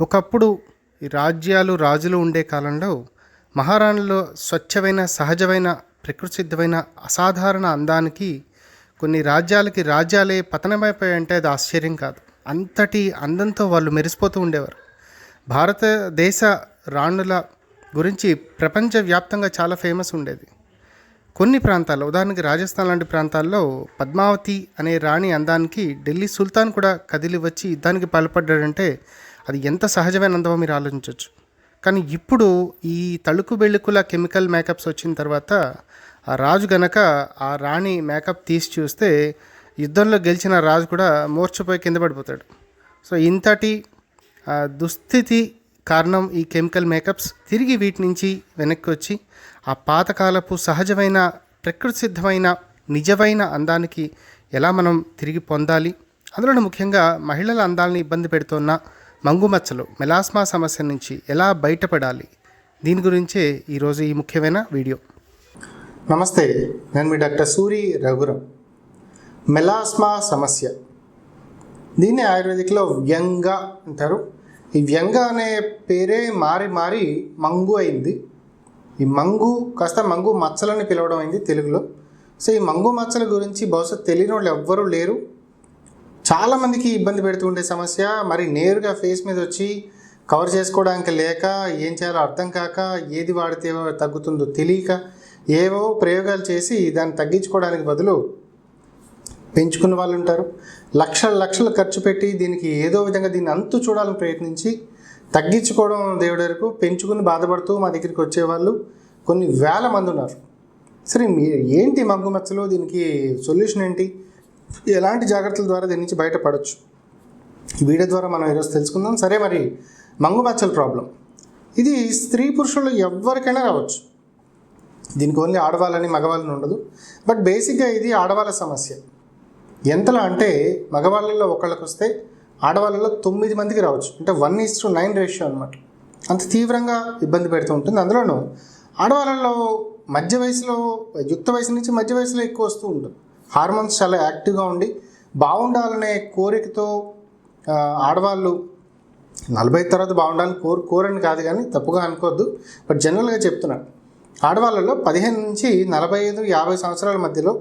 ఒకప్పుడు ఈ రాజ్యాలు రాజులు ఉండే కాలంలో మహారాణులో స్వచ్ఛమైన సహజమైన ప్రకృతి సిద్ధమైన అసాధారణ అందానికి కొన్ని రాజ్యాలకి రాజ్యాలే పతనమైపోయాయంటే అది ఆశ్చర్యం కాదు. అంతటి అందంతో వాళ్ళు మెరిసిపోతూ ఉండేవారు. భారతదేశ రాణుల గురించి ప్రపంచవ్యాప్తంగా చాలా ఫేమస్ ఉండేది. కొన్ని ప్రాంతాల్లో ఉదాహరణకి రాజస్థాన్ లాంటి ప్రాంతాల్లో పద్మావతి అనే రాణి అందానికి ఢిల్లీ సుల్తాన్ కూడా కదిలి వచ్చి యుద్ధానికి పాల్పడ్డాడంటే అది ఎంత సహజమైన అందమో మీరు ఆలోచించవచ్చు. కానీ ఇప్పుడు ఈ తళుకు బెళుకుల కెమికల్ మేకప్స్ వచ్చిన తర్వాత ఆ రాజు గనక ఆ రాణి మేకప్ తీసి చూస్తే యుద్ధంలో గెలిచిన రాజు కూడా మూర్ఛపోయి కింద పడిపోతాడు. సో ఇంతటి ఆ, దుస్థితి కారణం ఈ కెమికల్ మేకప్స్ తిరిగి వీటి నుంచి వెనక్కి వచ్చి ఆ పాతకాలపు సహజమైన ప్రకృతి సిద్ధమైన నిజమైన అందానికి ఎలా మనం తిరిగి పొందాలి? అందులో ముఖ్యంగా మహిళల అందాలని ఇబ్బంది పెడుతున్న మంగుమచ్చలు మెలాస్మా సమస్య నుంచి ఎలా బయటపడాలి? దీని గురించే ఈరోజు ఈ ముఖ్యమైన వీడియో. నమస్తే నేను మీ డాక్టర్ సూరి రఘురం మెలాస్మా సమస్య. దీన్ని ఆయుర్వేదిక్లో వ్యంగ అంటారు. ఈ వ్యంగ అనే పేరే మారి మారి మంగు అయింది. ఈ మంగు కాస్త మంగు మచ్చలని పిలవడం అయింది తెలుగులో. సో ఈ మంగు మచ్చల గురించి బహుశా తెలియని వాళ్ళు ఎవ్వరూ లేరు. చాలామందికి ఇబ్బంది పెడుతూ ఉండే సమస్య. మరి నేరుగా ఫేస్ మీద వచ్చి కవర్ చేసుకోవడానికి లేక ఏం చేయాలో అర్థం కాక ఏది వాడితే తగ్గుతుందో తెలియక ఏవో ప్రయోగాలు చేసి దాన్ని తగ్గించుకోవడానికి బదులు పెంచుకున్న వాళ్ళు ఉంటారు. లక్షల లక్షలు ఖర్చు పెట్టి దీనికి ఏదో విధంగా దీన్ని అంతు చూడాలని ప్రయత్నించి తగ్గించుకోవడం దేవుడి వరకు పెంచుకుని బాధపడుతూ మా దగ్గరికి వచ్చేవాళ్ళు కొన్ని వేల మంది ఉన్నారు. సరే మీ ఏంటి మగ్గు మచ్చలు? దీనికి సొల్యూషన్ ఏంటి? ఎలాంటి జాగ్రత్తల ద్వారా దీని నుంచి బయటపడవచ్చు ఈ వీడియో ద్వారా మనం ఈరోజు తెలుసుకుందాం. సరే మరి మంగు మచ్చల ప్రాబ్లం. ఇది స్త్రీ పురుషులు ఎవరికైనా రావచ్చు. దీనికి ఓన్లీ ఆడవాళ్ళని మగవాళ్ళని ఉండదు. బట్ బేసిక్గా ఇది ఆడవాళ్ళ సమస్య. ఎంతలా అంటే మగవాళ్ళలో ఒకళ్ళకి వస్తే ఆడవాళ్ళలో తొమ్మిది మందికి రావచ్చు. అంటే one is to nine ratio అనమాట అంత తీవ్రంగా ఇబ్బంది పెడుతూ ఉంటుంది. అందులోనూ ఆడవాళ్ళలో మధ్య వయసులో యుక్త వయసు నుంచి మధ్య వయసులో ఎక్కువ వస్తూ ఉంటుంది. హార్మోన్స్ చాలా యాక్టివ్గా ఉండి బాగుండాలనే కోరికతో ఆడవాళ్ళు నలభై తర్వాత బాగుండాలని కోరు కోరని కాదు కానీ తప్పుగా అనుకోవద్దు. బట్ జనరల్గా చెప్తున్నాను ఆడవాళ్ళలో పదిహేను నుంచి నలభై ఐదు యాభై సంవత్సరాల మధ్యలో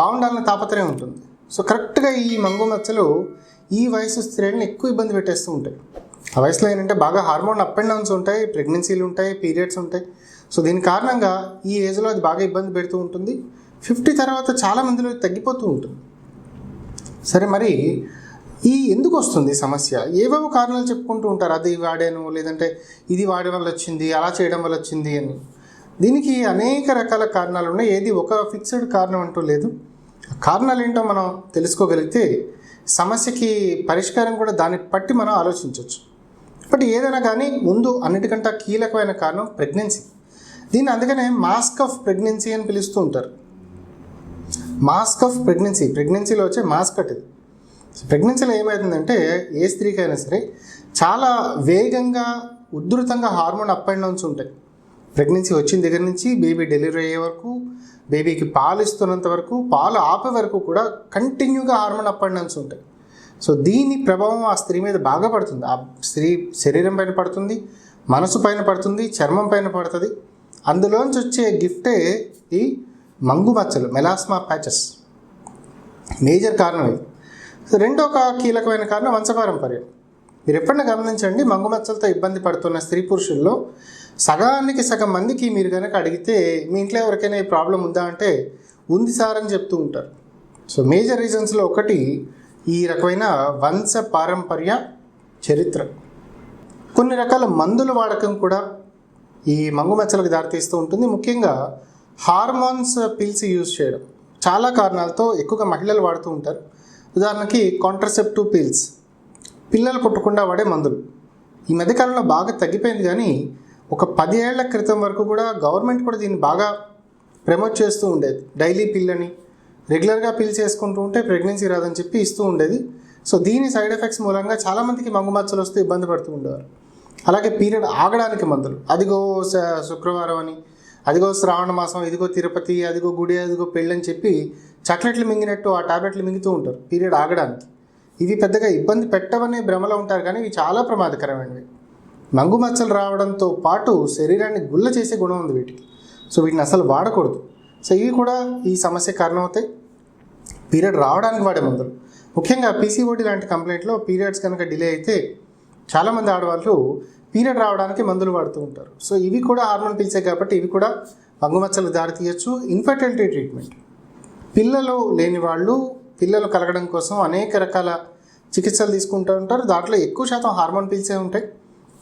బాగుండాలనే తాపత్రయం ఉంటుంది. సో కరెక్ట్గా ఈ మంగు మచ్చలు ఈ వయసు స్త్రీలను ఎక్కువ ఇబ్బంది పెట్టేస్తూ ఉంటాయి. ఆ వయసులో ఏంటంటే బాగా హార్మోన్ అప్ అండ్ డౌన్స్ ఉంటాయి ప్రెగ్నెన్సీలు ఉంటాయి పీరియడ్స్ ఉంటాయి. సో దీని కారణంగా ఈ ఏజ్లో అది బాగా ఇబ్బంది పెడుతూ ఉంటుంది. ఫిఫ్టీ తర్వాత చాలా మందిలో తగ్గిపోతూ ఉంటుంది. సరే మరి ఈ ఎందుకు వస్తుంది సమస్య? ఏవేవో కారణాలు చెప్పుకుంటూ ఉంటారు. అది వాడాను లేదంటే ఇది వాడడం వల్ల వచ్చింది అలా చేయడం వల్ల వచ్చింది అని. దీనికి అనేక రకాల కారణాలు ఉన్నాయి. ఏది ఒక ఫిక్స్డ్ కారణం అంటూ లేదు. కారణాలు ఏంటో మనం తెలుసుకోగలిగితే సమస్యకి పరిష్కారం కూడా దాన్ని బట్టి మనం ఆలోచించవచ్చు బట్ ఏదైనా కానీ ముందు అన్నిటికంటే కీలకమైన కారణం ప్రెగ్నెన్సీ. దీన్ని అందుకనే మాస్క్ ఆఫ్ ప్రెగ్నెన్సీ అని పిలుస్తూ ఉంటారు. Mask of pregnancy. ప్రెగ్నెన్సీలో వచ్చే మాస్క్ అట్ ఇది ప్రెగ్నెన్సీలో ఏమవుతుందంటే ఏ స్త్రీకైనా సరే చాలా వేగంగా ఉధృతంగా హార్మోన్ అప్ అండ్ డౌన్స్ ఉంటాయి. ప్రెగ్నెన్సీ వచ్చిన దగ్గర నుంచి బేబీ డెలివరీ అయ్యే వరకు బేబీకి పాలు ఇస్తున్నంత వరకు పాలు ఆపే వరకు కూడా కంటిన్యూగా హార్మోన్ అప్ అండ్ డౌన్స్ ఉంటాయి. సో దీని ప్రభావం ఆ స్త్రీ మీద బాగా పడుతుంది. ఆ స్త్రీ శరీరం పైన పడుతుంది మనసు పైన పడుతుంది చర్మం పైన పడుతుంది. అందులోంచి వచ్చే గిఫ్టే ఈ మంగు మచ్చలు మెలాస్మా ప్యాచెస్ మేజర్ కారణం ఇది. రెండో ఒక కీలకమైన కారణం వంశపారంపర్యం. మీరు ఎప్పుడైనా గమనించండి మంగు మచ్చలతో ఇబ్బంది పడుతున్న స్త్రీ పురుషుల్లో సగానికి సగం మందికి మీరు కనుక అడిగితే మీ ఇంట్లో ఎవరికైనా ఈ ప్రాబ్లం ఉందా అంటే ఉంది సార్ అని చెప్తూ ఉంటారు. సో మేజర్ రీజన్స్లో ఒకటి ఈ రకమైన వంశ పారంపర్య చరిత్ర. కొన్ని రకాల మందుల వాడకం కూడా ఈ మంగు మచ్చలకు దారితీస్తూ ఉంటుంది. ముఖ్యంగా హార్మోన్స్ పిల్స్ యూజ్ చేయడం. చాలా కారణాలతో ఎక్కువగా మహిళలు వాడుతూ ఉంటారు. ఉదాహరణకి కాంట్రసెప్టివ్ పిల్స్. పిల్లలు పుట్టకుండా వాడే మందులు. ఈ మధ్యకాలంలో బాగా తగ్గిపోయింది కానీ ఒక పది ఏళ్ళ క్రితం వరకు కూడా గవర్నమెంట్ కూడా దీన్ని బాగా ప్రమోట్ చేస్తూ ఉండేది. డైలీ పిల్లని రెగ్యులర్గా పిల్స్ చేసుకుంటూ ఉంటే ప్రెగ్నెన్సీ రాదని చెప్పి ఇస్తూ ఉండేది. సో దీని సైడ్ ఎఫెక్ట్స్ మూలంగా చాలామందికి మంగు మచ్చలు వస్తే ఇబ్బంది పడుతూ ఉండేవారు. అలాగే పీరియడ్ ఆగడానికి మందులు. అదిగో శుక్రవారం అని అదిగో శ్రావణ మాసం ఇదిగో తిరుపతి అదిగో గుడి అదిగో పెళ్ళి అని చెప్పి చాక్లెట్లు మింగినట్టు ఆ టాబ్లెట్లు మింగుతూ ఉంటారు పీరియడ్ ఆగడానికి. ఇవి పెద్దగా ఇబ్బంది పెట్టవనే భ్రమలో ఉంటారు కానీ ఇవి చాలా ప్రమాదకరమైనవి. మంగు మచ్చలు రావడంతో పాటు శరీరాన్ని గుల్ల చేసే గుణం ఉంది వీటికి. సో వీటిని అసలు వాడకూడదు. సో ఇవి కూడా ఈ సమస్య కారణమవుతాయి. పీరియడ్ రావడానికి వాడే మందులు. ముఖ్యంగా పీసీఓడి లాంటి కంప్లైంట్లో పీరియడ్స్ కనుక డిలే అయితే చాలామంది ఆడవాళ్ళు పీరియడ్ రావడానికి మందులు వాడుతూ ఉంటారు. సో ఇవి కూడా హార్మోన్ పిలిచే కాబట్టి ఇవి కూడా మంగుమచ్చలకు దారి తీయచ్చు. ఇన్ఫర్టిలిటీ ట్రీట్మెంట్ పిల్లలు లేని వాళ్ళు పిల్లలు కలగడం కోసం అనేక రకాల చికిత్సలు తీసుకుంటూ ఉంటారు. దాంట్లో ఎక్కువ శాతం హార్మోన్ పిల్సే ఉంటాయి.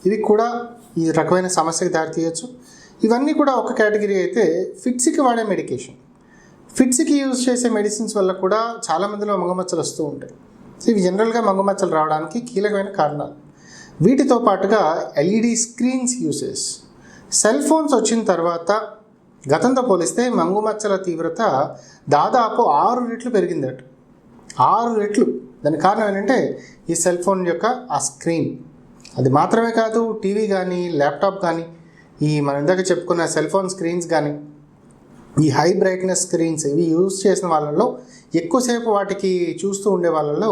ఇవి కూడా ఈ రకమైన సమస్యకు దారి తీయచ్చు. ఇవన్నీ కూడా ఒక కేటగిరీ అయితే ఫిట్స్కి వాడే మెడికేషన్. ఫిట్స్కి యూజ్ చేసే మెడిసిన్స్ వల్ల కూడా చాలా మందిలో మంగమచ్చలు వస్తూ ఉంటాయి. ఇవి జనరల్గా మంగమచ్చలు రావడానికి కీలకమైన కారణాలు. వీటితో పాటుగా LED screens usage cell phones వచ్చిన తర్వాత గతంతో పోలిస్తే మంగుమచ్చల తీవ్రత దాదాపు ఆరు రెట్లు పెరిగిందట. ఆరు రెట్లు. దానికి కారణం ఏంటంటే ఈ సెల్ ఫోన్ యొక్క ఆ స్క్రీన్. అది మాత్రమే కాదు టీవీ కానీ ల్యాప్టాప్ కానీ ఈ మనం ఇందాక చెప్పుకున్న సెల్ ఫోన్ స్క్రీన్స్ కానీ ఈ హై బ్రైట్నెస్ స్క్రీన్స్ ఇవి యూజ్ చేసిన వాళ్ళలో ఎక్కువసేపు వాటికి చూస్తూ ఉండే వాళ్ళలో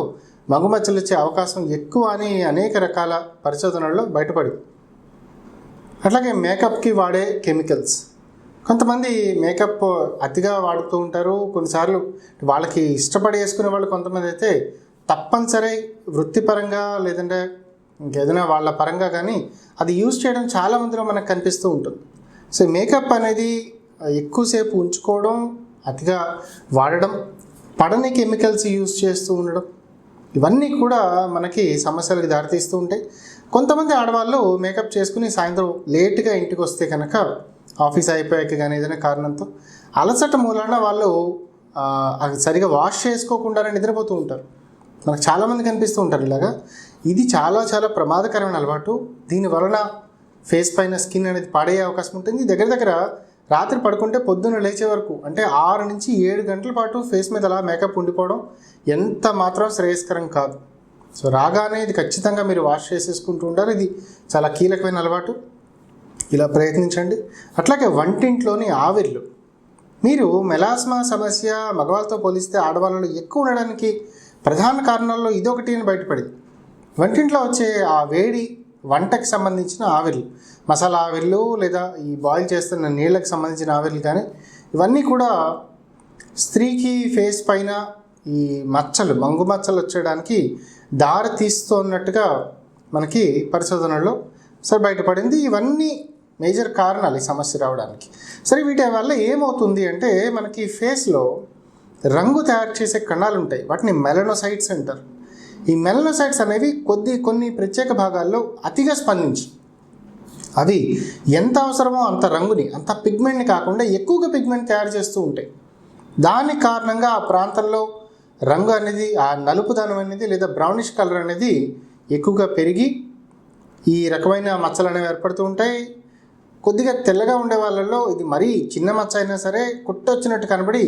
మగుమచ్చలు ఇచ్చే అవకాశం ఎక్కువ అని అనేక రకాల పరిశోధనల్లో బయటపడి. అట్లాగే మేకప్కి వాడే కెమికల్స్. కొంతమంది మేకప్ అతిగా వాడుతూ ఉంటారు. కొన్నిసార్లు వాళ్ళకి ఇష్టపడి వేసుకునే వాళ్ళు కొంతమంది అయితే తప్పనిసరి వృత్తిపరంగా లేదంటే ఇంకేదైనా వాళ్ళ పరంగా కానీ అది యూజ్ చేయడం చాలా మందిలో మనకు కనిపిస్తూ ఉంటుంది. సో మేకప్ అనేది ఎక్కువసేపు ఉంచుకోవడం అతిగా వాడడం పడని కెమికల్స్ యూజ్ చేస్తూ ఉండడం ఇవన్నీ కూడా మనకి సమస్యలకు దారితీస్తూ ఉంటాయి. కొంతమంది ఆడవాళ్ళు మేకప్ చేసుకుని సాయంత్రం లేట్గా ఇంటికి వస్తే కనుక ఆఫీస్ అయిపోయాక కానీ ఏదైనా కారణంతో అలసట మూలాన వాళ్ళు అది సరిగా వాష్ చేసుకోకుండానే నిద్రపోతూ ఉంటారు. మనకు చాలామంది కనిపిస్తూ ఉంటారు ఇలాగా. ఇది చాలా చాలా ప్రమాదకరమైన అలవాటు. దీని వలన ఫేస్ పైన స్కిన్ అనేది పాడయ్యే అవకాశం ఉంటుంది. దగ్గర దగ్గర రాత్రి పడుకుంటే పొద్దున్న లేచే వరకు అంటే ఆరు నుంచి ఏడు గంటల పాటు ఫేస్ మీద అలా మేకప్ ఉండిపోవడం ఎంత మాత్రం శ్రేయస్కరం కాదు. సో రాగానే ఇది ఖచ్చితంగా మీరు వాష్ చేసేసుకుంటూ ఉంటారు ఇది చాలా కీలకమైన అలవాటు. ఇలా ప్రయత్నించండి. అట్లాగే వంటింట్లోని ఆవిర్లు. మీరు మెలాస్మా సమస్య మగవాళ్ళతో పోలిస్తే ఆడవాళ్ళలో ఎక్కువ ఉండడానికి ప్రధాన కారణాల్లో ఇదొకటి అని బయటపడింది. వంటింట్లో వచ్చే ఆ వేడి వంటకి సంబంధించిన ఆవిర్లు. మసాలా ఆవిర్లు లేదా ఈ బాయిల్ చేస్తున్న నీళ్ళకి సంబంధించిన ఆవిర్లు కానీ ఇవన్నీ కూడా స్త్రీకి ఫేస్ పైన ఈ మచ్చలు మంగు మచ్చలు వచ్చేయడానికి దారి తీస్తున్నట్టుగా మనకి పరిశోధనలో సరే బయటపడింది. ఇవన్నీ మేజర్ కారణాలు ఈ సమస్య రావడానికి. సరే వీటి వల్ల ఏమవుతుంది అంటే మనకి ఫేస్లో రంగు తయారు చేసే కణాలు ఉంటాయి వాటిని మెలనోసైట్స్ అంటారు. ఈ మెలనోసైట్స్ అనేవి కొద్ది కొన్ని ప్రత్యేక భాగాల్లో అతిగా స్పందించి. అవి ఎంత అవసరమో అంత రంగుని అంత పిగ్మెంట్ని కాకుండా ఎక్కువగా పిగ్మెంట్ తయారు చేస్తూ ఉంటాయి. దాని కారణంగా ఆ ప్రాంతంలో రంగు అనేది ఆ నలుపుదనం అనేది లేదా బ్రౌనిష్ కలర్ అనేది ఎక్కువగా పెరిగి ఈ రకమైన మచ్చలు అనేవి ఏర్పడుతూ ఉంటాయి. కొద్దిగా తెల్లగా ఉండే వాళ్ళల్లో ఇది మరీ చిన్న మచ్చ అయినా సరే కుట్టొచ్చినట్టు కనబడి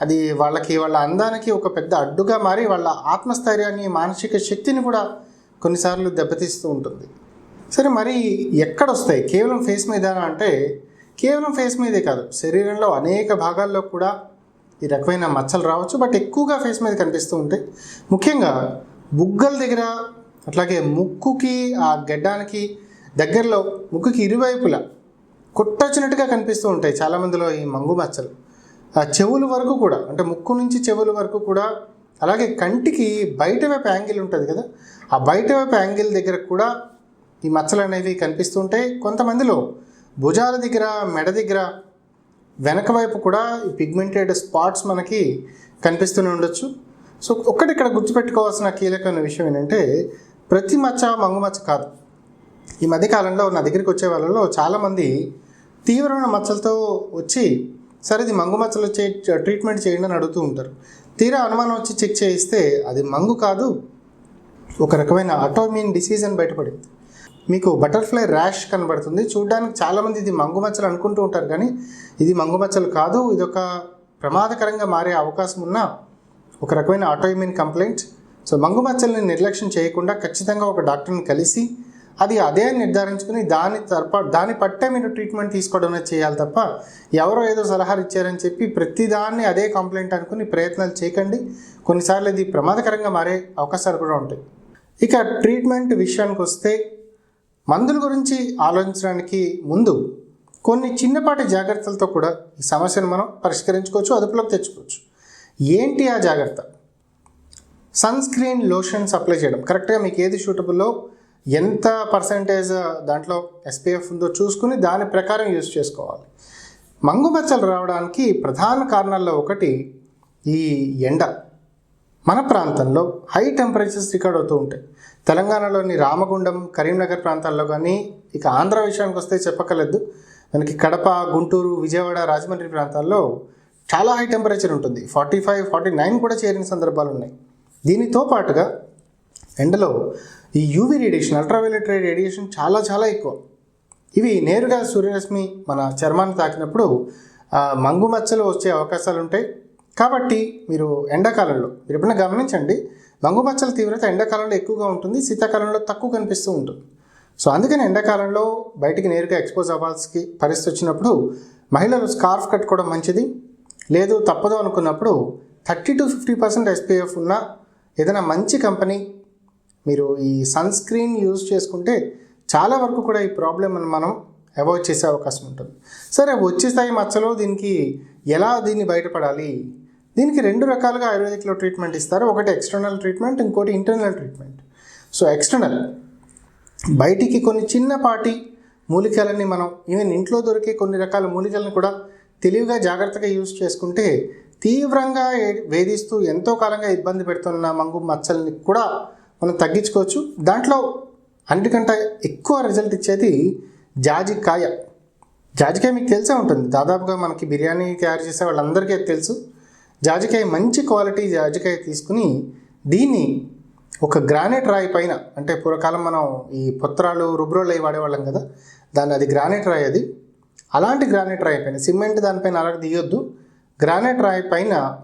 అది వాళ్ళకి వాళ్ళ అందానికి ఒక పెద్ద అడ్డుగా మారి వాళ్ళ ఆత్మస్థైర్యాన్ని మానసిక శక్తిని కూడా కొన్నిసార్లు దెబ్బతీస్తూ ఉంటుంది. సరే మరి ఎక్కడ వస్తాయి కేవలం ఫేస్ మీద అంటే కేవలం ఫేస్ మీదే కాదు. శరీరంలో అనేక భాగాల్లో కూడా ఈ రకమైన మచ్చలు రావచ్చు బట్ ఎక్కువగా ఫేస్ మీద కనిపిస్తూ ఉంటాయి ముఖ్యంగా బుగ్గల దగ్గర అట్లాగే ముక్కుకి ఆ గడ్డానికి దగ్గరలో ముక్కుకి ఇరువైపులా కొట్టొచ్చినట్టుగా కనిపిస్తూ ఉంటాయి చాలామందిలో ఈ మంగు మచ్చలు. ఆ చెవుల వరకు కూడా అంటే ముక్కు నుంచి చెవుల వరకు కూడా అలాగే కంటికి బయట వైపు యాంగిల్ ఉంటుంది కదా ఆ బయట వైపు యాంగిల్ దగ్గర కూడా ఈ మచ్చలు అనేవి కనిపిస్తూ ఉంటాయి. కొంతమందిలో భుజాల దగ్గర మెడ దగ్గర వెనక వైపు కూడా ఈ పిగ్మెంటెడ్ స్పాట్స్ మనకి కనిపిస్తూనే ఉండొచ్చు. సో ఒక్కటి ఇక్కడ గుర్తుపెట్టుకోవాల్సిన కీలకమైన విషయం ఏంటంటే ప్రతి మచ్చ మంగు మచ్చ కాదు. ఈ మధ్యకాలంలో నా దగ్గరికి వచ్చే వాళ్ళలో చాలామంది తీవ్రమైన మచ్చలతో వచ్చి సరే ఇది మంగు మచ్చలు వచ్చే ట్రీట్మెంట్ చేయండి అని అడుగుతూ ఉంటారు. తీరా అనుమానం వచ్చి చెక్ చేయిస్తే అది మంగు కాదు ఒక రకమైన అటోమిన్ డిసీజ్ అని బయటపడింది. మీకు బటర్ఫ్లై ర్యాష్ కనబడుతుంది. చూడడానికి చాలామంది ఇది మంగు మచ్చలు అనుకుంటూ ఉంటారు కానీ ఇది మంగు మచ్చలు కాదు. ఇది ఒక ప్రమాదకరంగా మారే అవకాశం ఉన్న ఒక రకమైన ఆటోఇమ్యూన్ కంప్లైంట్. సో మంగు మచ్చల్ని నిర్లక్ష్యం చేయకుండా ఖచ్చితంగా ఒక డాక్టర్ని కలిసి అది అదే నిర్ధారించుకుని దాని తరప దాని పట్టే మీరు ట్రీట్మెంట్ తీసుకోవడం చేయాలి తప్ప ఎవరో ఏదో సలహాలు ఇచ్చారని చెప్పి ప్రతిదాన్ని అదే కంప్లైంట్ అనుకుని ప్రయత్నాలు చేయకండి. కొన్నిసార్లు ఇది ప్రమాదకరంగా మారే అవకాశాలు కూడా ఉంటాయి. ఇక ట్రీట్మెంట్ విషయానికి వస్తే మందుల గురించి ఆలోచించడానికి ముందు కొన్ని చిన్నపాటి జాగ్రత్తలతో కూడా ఈ సమస్యను మనం పరిష్కరించుకోవచ్చు అదుపులోకి తెచ్చుకోవచ్చు. ఏంటి ఆ జాగ్రత్త? సన్ స్క్రీన్ లోషన్స్ అప్లై చేయడం. కరెక్ట్గా మీకు ఏది షూటబుల్లో ఎంత పర్సంటేజ్ దాంట్లో ఎస్పీఎఫ్ ఉందో చూసుకుని దాని ప్రకారం యూజ్ చేసుకోవాలి. మంగు మచ్చలు రావడానికి ప్రధాన కారణాల్లో ఒకటి ఈ ఎండ. మన ప్రాంతంలో హై టెంపరేచర్స్ రికార్డ్ అవుతూ ఉంటాయి. తెలంగాణలోని రామగుండం కరీంనగర్ ప్రాంతాల్లో కానీ ఇక ఆంధ్ర విషయానికి వస్తే చెప్పకలేదు మనకి కడప గుంటూరు విజయవాడ రాజమండ్రి ప్రాంతాల్లో చాలా హై టెంపరేచర్ ఉంటుంది. ఫార్టీ ఫైవ్ ఫార్టీ నైన్ కూడా చేరిన సందర్భాలు ఉన్నాయి. దీనితో పాటుగా ఎండలో ఈ యూవీ రేడియేషన్ అల్ట్రావైలెట్ రేడియేషన్ చాలా చాలా ఎక్కువ. ఇవి నేరుగా సూర్యరశ్మి మన చర్మాన్ని తాకినప్పుడు మంగు మచ్చలు వచ్చే అవకాశాలు ఉంటాయి కాబట్టి మీరు ఎండాకాలంలో మీరు ఎప్పుడైనా గమనించండి మంగు మచ్చల తీవ్రత ఎండాకాలంలో ఎక్కువగా ఉంటుంది శీతాకాలంలో తక్కువ కనిపిస్తూ ఉంటుంది. సో అందుకని ఎండాకాలంలో బయటికి నేరుగా ఎక్స్పోజ్ అవ్వాల్సి పరిస్థితి వచ్చినప్పుడు మహిళలు స్కార్ఫ్ కట్టుకోవడం మంచిది. లేదు తప్పదు అనుకున్నప్పుడు thirty two fifty percent SPF ఉన్న ఏదైనా మంచి కంపెనీ మీరు ఈ సన్ స్క్రీన్ యూజ్ చేసుకుంటే చాలా వరకు కూడా ఈ ప్రాబ్లమ్ మనం అవాయిడ్ చేసే అవకాశం ఉంటుంది. సరే వచ్చే స్థాయి మచ్చలో దీనికి ఎలా దీన్ని బయటపడాలి? దీనికి రెండు రకాలుగా ఆయుర్వేదిక్లో ట్రీట్మెంట్ ఇస్తారు. ఒకటి ఎక్స్టర్నల్ ట్రీట్మెంట్ ఇంకోటి ఇంటర్నల్ ట్రీట్మెంట్ సో ఎక్స్టర్నల్ బయటికి కొన్ని చిన్నపాటి మూలికలని మనం ఈవెన్ ఇంట్లో దొరికే కొన్ని రకాల మూలికలను కూడా తెలివిగా జాగ్రత్తగా యూజ్ చేసుకుంటే తీవ్రంగా వేధిస్తూ ఎంతో కాలంగా ఇబ్బంది పెడుతున్న మంగు మచ్చల్ని కూడా మనం తగ్గించుకోవచ్చు. దాంట్లో అన్నిటికంటే ఎక్కువ రిజల్ట్ ఇచ్చేది జాజికాయ. జాజికాయ మీకు తెలిసే ఉంటుంది. దాదాపుగా మనకి బిర్యానీ తయారు చేసే వాళ్ళందరికీ తెలుసు. జాజికాయ మంచి క్వాలిటీ జాజికాయ తీసుకుని దీన్ని ఒక గ్రానైట్ రాయి పైన అంటే పూర్వకాలం మనం ఈ పుత్రాలు రుబ్రోలు అవి వాడేవాళ్ళం కదా దాన్ని అది గ్రానైట్ రాయి అది. అలాంటి గ్రానైట్ రాయి పైన సిమెంట్ దానిపైన అలాగే తీయొద్దు. గ్రానైట్ రాయి పైన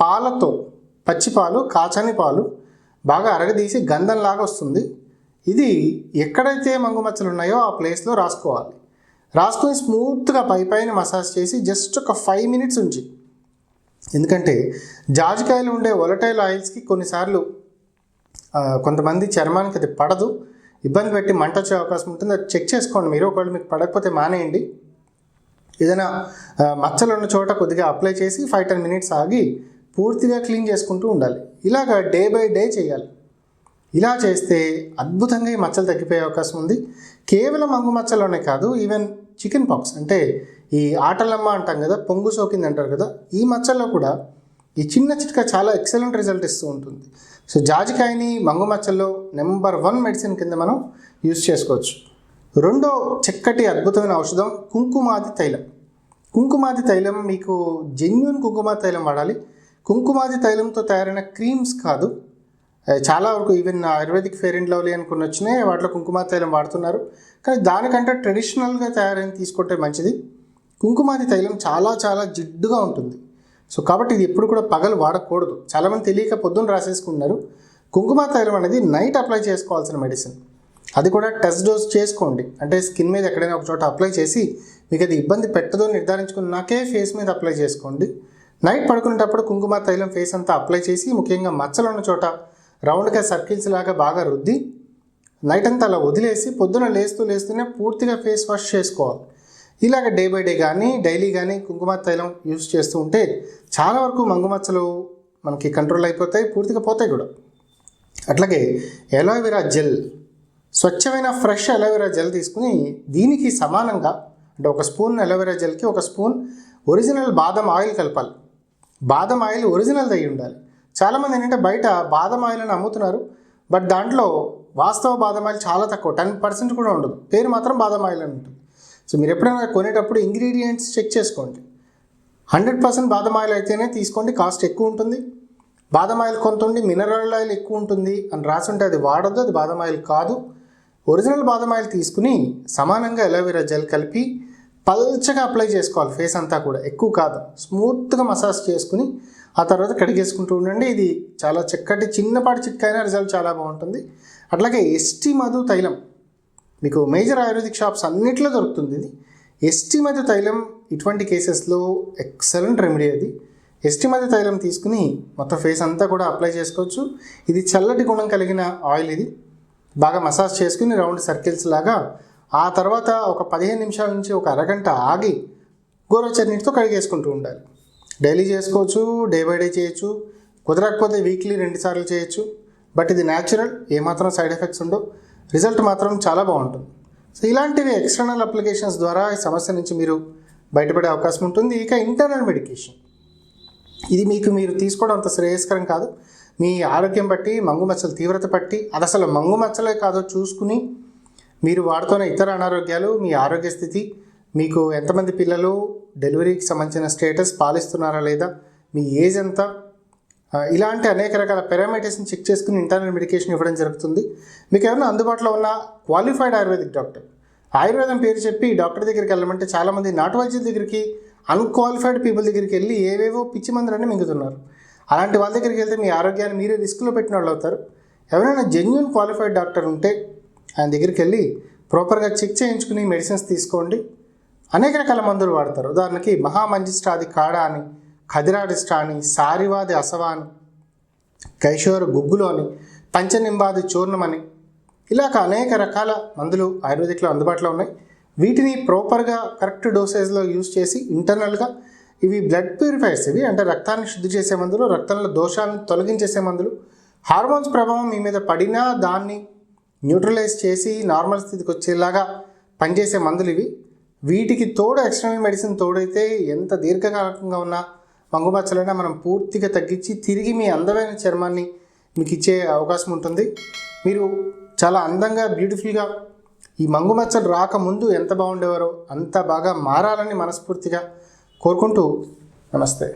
పాలతో పచ్చి పాలు కాచని పాలు బాగా అరగదీసి గంధంలాగా వస్తుంది. ఇది ఎక్కడైతే మంగు మచ్చలు ఉన్నాయో ఆ ప్లేస్లో రాసుకోవాలి. రాసుకొని స్మూత్గా పై పైన మసాజ్ చేసి జస్ట్ ఒక ఫైవ్ మినిట్స్ ఉంచి. ఎందుకంటే జాజికాయలు ఉండే ఒలటైల్ ఆయిల్స్కి కొన్నిసార్లు కొంతమంది చర్మానికి అది పడదు. ఇబ్బంది పెట్టి మంట వచ్చే అవకాశం ఉంటుంది. అది చెక్ చేసుకోండి మీరు. ఒకవేళ మీకు పడకపోతే మానేయండి. ఏదైనా మచ్చలు ఉన్న చోట కొద్దిగా అప్లై చేసి ఫైవ్ టెన్ మినిట్స్ ఆగి పూర్తిగా క్లీన్ చేసుకుంటూ ఉండాలి. ఇలాగ డే బై డే చేయాలి. ఇలా చేస్తే అద్భుతంగా ఈ మచ్చలు తగ్గిపోయే అవకాశం ఉంది. కేవలం మంగు మచ్చలోనే కాదు ఈవెన్ చికెన్ పాక్స్ అంటే ఈ ఆటలమ్మ అంటాం కదా పొంగు సోకింది అంటారు కదా ఈ మచ్చల్లో కూడా ఈ చిన్న చిట్కా చాలా ఎక్సలెంట్ రిజల్ట్ ఇస్తూ ఉంటుంది. సో జాజికాయని మంగు మచ్చల్లో నెంబర్ వన్ మెడిసిన్ కింద మనం యూస్ చేసుకోవచ్చు. రెండో చక్కటి అద్భుతమైన ఔషధం కుంకుమాది తైలం. కుంకుమాది తైలం మీకు జెన్యున్ కుంకుమాది తైలం వాడాలి. కుంకుమాది తైలంతో తయారైన క్రీమ్స్ కాదు. చాలా వరకు even ayurvedic Fair and Lovely అని కొన్ని వచ్చినాయి వాటిలో కుంకుమ తైలం వాడుతున్నారు. కానీ దానికంటే ట్రెడిషనల్గా తయారైన తీసుకుంటే మంచిది. కుంకుమాది తైలం చాలా చాలా జిడ్డుగా ఉంటుంది. సో కాబట్టి ఇది ఎప్పుడు కూడా పగలు వాడకూడదు. చాలామంది తెలియక పొద్దున్న రాసేసుకుంటున్నారు. కుంకుమ తైలం అనేది నైట్ అప్లై చేసుకోవాల్సిన మెడిసిన్. అది కూడా టెస్ట్ డోస్ చేసుకోండి. అంటే స్కిన్ మీద ఎక్కడైనా ఒక చోట అప్లై చేసి మీకు అది ఇబ్బంది పెట్టదో నిర్ధారించుకున్నాకే ఫేస్ మీద అప్లై చేసుకోండి. నైట్ పడుకునేటప్పుడు కుంకుమ తైలం ఫేస్ అంతా అప్లై చేసి ముఖ్యంగా మచ్చలు ఉన్న చోట రౌండ్గా సర్కిల్స్ లాగా బాగా రుద్ది నైట్ అంతా అలా వదిలేసి పొద్దున లేస్తూ లేస్తూనే పూర్తిగా ఫేస్ వాష్ చేసుకోవాలి. ఇలాగ డే బై డే కానీ డైలీ కానీ కుంకుమ తైలం యూస్ చేస్తూ ఉంటే చాలా వరకు మంగుమచ్చలు మనకి కంట్రోల్ అయిపోతాయి పూర్తిగా పోతాయి కూడా. అట్లాగే ఎలోవెరా జెల్ స్వచ్ఛమైన ఫ్రెష్ ఎలోవెరా జెల్ తీసుకుని దీనికి సమానంగా అంటే ఒక స్పూన్ ఎలోవెరా జెల్కి ఒక స్పూన్ ఒరిజినల్ బాదం ఆయిల్ కలపాలి. బాదం ఆయిల్ ఒరిజినల్ అయి ఉండాలి. చాలామంది ఏంటంటే బయట బాదం ఆయిల్ అని అమ్ముతున్నారు బట్ దాంట్లో వాస్తవ బాదం ఆయిల్ చాలా తక్కువ టెన్ పర్సెంట్ కూడా ఉండదు. పేరు మాత్రం బాదం ఆయిల్ అని ఉంటుంది. సో మీరు ఎప్పుడైనా కొనేటప్పుడు ఇంగ్రీడియంట్స్ చెక్ చేసుకోండి. హండ్రెడ్ పర్సెంట్ బాదం ఆయిల్ అయితేనే తీసుకోండి కాస్ట్ ఎక్కువ ఉంటుంది. బాదం ఆయిల్ కొంత ఉండి మినరల్ ఆయిల్ ఎక్కువ ఉంటుంది అని రాసి ఉంటే అది వాడద్దు అది బాదం ఆయిల్ కాదు. ఒరిజినల్ బాదం ఆయిల్ తీసుకుని సమానంగా ఎలోవెరా జెల్ కలిపి పల్చగా అప్లై చేసుకోవాలి. ఫేస్ అంతా కూడా. ఎక్కువ కాదు. స్మూత్గా మసాజ్ చేసుకుని ఆ తర్వాత కడిగేసుకుంటూ ఉండండి. ఇది చాలా చక్కటి చిన్నపాటి చిట్కైనా రిజల్ట్ చాలా బాగుంటుంది. అట్లాగే ఎస్టీ మధు తైలం. మీకు మేజర్ ఆయుర్వేదిక్ షాప్స్ అన్నిట్లో దొరుకుతుంది ఇది. ఎస్టీ మధు తైలం ఇటువంటి కేసెస్లో ఎక్సలెంట్ రెమెడీ అది. ఎస్టీ మధ్య తైలం తీసుకుని మొత్తం ఫేస్ అంతా కూడా అప్లై చేసుకోవచ్చు. ఇది చల్లటి గుణం కలిగిన ఆయిల్ ఇది. బాగా మసాజ్ చేసుకుని రౌండ్ సర్కిల్స్ లాగా ఆ తర్వాత ఒక పదిహేను నిమిషాల నుంచి ఒక అరగంట ఆగి గోరువెచ్చని నీటితో కడిగేసుకుంటూ ఉండాలి. డైలీ చేసుకోవచ్చు డే బై డే చేయొచ్చు కుదరకపోతే వీక్లీ రెండుసార్లు చేయొచ్చు. బట్ ఇది న్యాచురల్ ఏమాత్రం సైడ్ ఎఫెక్ట్స్ ఉండవు. రిజల్ట్ మాత్రం చాలా బాగుంటుంది. సో ఇలాంటివి ఎక్స్టర్నల్ అప్లికేషన్స్ ద్వారా ఈ సమస్య నుంచి మీరు బయటపడే అవకాశం ఉంటుంది. ఇక ఇంటర్నల్ మెడికేషన్. ఇది మీకు మీరు తీసుకోవడం అంత శ్రేయస్కరం కాదు. మీ ఆరోగ్యం బట్టి మంగు మచ్చల తీవ్రత బట్టి అది అసలు మంగు మచ్చలే కాదో చూసుకుని మీరు వాడుతున్న ఇతర అనారోగ్యాలు మీ ఆరోగ్య స్థితి మీకు ఎంతమంది పిల్లలు డెలివరీకి సంబంధించిన స్టేటస్ పాలిస్తున్నారా లేదా మీ ఏజ్ ఎంత? ఇలాంటి అనేక రకాల పారామీటర్స్ని చెక్ చేసుకుని ఇంటర్నల్ మెడికేషన్ ఇవ్వడం జరుగుతుంది. మీకు ఏమైనా అందుబాటులో ఉన్న క్వాలిఫైడ్ ఆయుర్వేదిక్ డాక్టర్ ఆయుర్వేదం పేరు చెప్పి డాక్టర్ దగ్గరికి వెళ్ళమంటే చాలామంది నాటు వైద్యుల దగ్గరికి అన్క్వాలిఫైడ్ పీపుల్ దగ్గరికి వెళ్ళి ఏవేవో పిచ్చి మందులన్నీ మింగుతున్నారు. అలాంటి వాళ్ళ దగ్గరికి వెళ్తే మీ ఆరోగ్యాన్ని మీరే రిస్క్లో పెట్టిన వాళ్ళు అవుతారు ఎవరైనా జెన్యున్ క్వాలిఫైడ్ డాక్టర్ ఉంటే ఆయన దగ్గరికి వెళ్ళి ప్రాపర్గా చెక్ చేయించుకుని మెడిసిన్స్ తీసుకోండి. అనేక రకాల మందులు వాడతారు. ఉదాహరణకి మహామంజిష్టాది కాడ అని ఖదిరాడిష్ట అని సారివాది అసవా అని కైశోర గుగ్గులు అని పంచనింబాది చూర్ణం అని ఇలాగ అనేక రకాల మందులు ఆయుర్వేదిక్లో అందుబాటులో ఉన్నాయి. వీటిని ప్రాపర్గా కరెక్ట్ డోసేజ్లో యూజ్ చేసి ఇంటర్నల్గా ఇవి బ్లడ్ ప్యూరిఫైర్స్ ఇవి అంటే రక్తాన్ని శుద్ధి చేసే మందులు రక్తంలో దోషాన్ని తొలగించేసే మందులు. హార్మోన్స్ ప్రభావం మీ మీద పడినా దాన్ని న్యూట్రలైజ్ చేసి నార్మల్ స్థితికి వచ్చేలాగా పనిచేసే మందులు ఇవి. వీటికి తోడు ఎక్స్టర్నల్ మెడిసిన్ తోడైతే ఎంత దీర్ఘకాలికంగా ఉన్న మంగుమచ్చలైనా మనం పూర్తిగా తగ్గించి తిరిగి మీ అందమైన చర్మాన్ని మీకు ఇచ్చే అవకాశం ఉంటుంది. మీరు చాలా అందంగా బ్యూటిఫుల్గా ఈ మంగుమచ్చలు రాకముందు ఎంత బాగుండేవారో అంత బాగా మారాలని మనస్ఫూర్తిగా కోరుకుంటూ నమస్తే.